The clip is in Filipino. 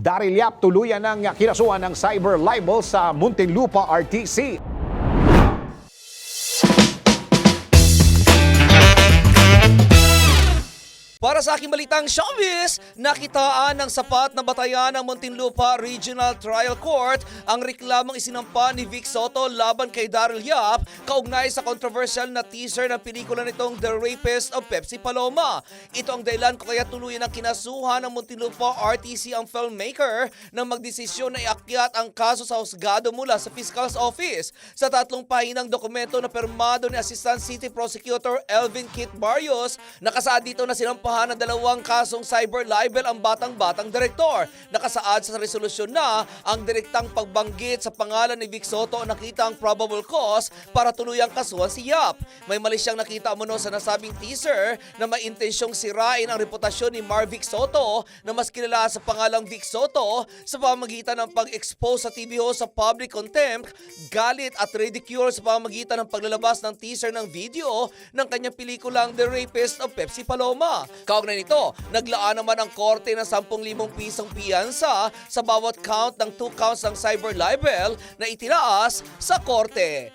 Daryl Yap tuluyan ng kinasuhan ng cyber libel sa Muntinlupa RTC. Para sa aking balitang showbiz, nakitaan ng sapat na batayan ng Muntinlupa Regional Trial Court ang reklamong isinampa ni Vic Soto laban kay Daryl Yap kaugnay sa controversial na teaser ng pelikula nitong The Rapist of Pepsi Paloma. Ito ang dahilan kung kaya tuluyan ng kinasuhan ng Muntinlupa RTC ang filmmaker na magdesisyon na iakyat ang kaso sa husgado mula sa Fiscal's Office. Sa tatlong pahinang dokumento na permado ni Assistant City Prosecutor Elvin Kit Barrios, nakasaad dito na sinampahan ng dalawang kasong cyber libel ang batang-batang direktor. Nakasaad sa resolusyon na ang direktang pagbanggit sa pangalan ni Vic Soto nakita ang probable cause para tuluyang kasuhan si Yap. May mali siyang nakita mo sa nasabing teaser na may intensyong sirain ang reputasyon ni Marvic Soto na mas kilala sa pangalang Vic Soto sa pamagitan ng pag-expose sa TV host sa public contempt, galit at ridicule sa pamagitan ng paglalabas ng teaser ng video ng kanyang pelikulang The Rapist of Pepsi Paloma. Kaugnay nito, naglaan naman ang korte ng 10,000 pisong piyansa sa bawat count ng two counts ng cyber libel na itinaas sa korte.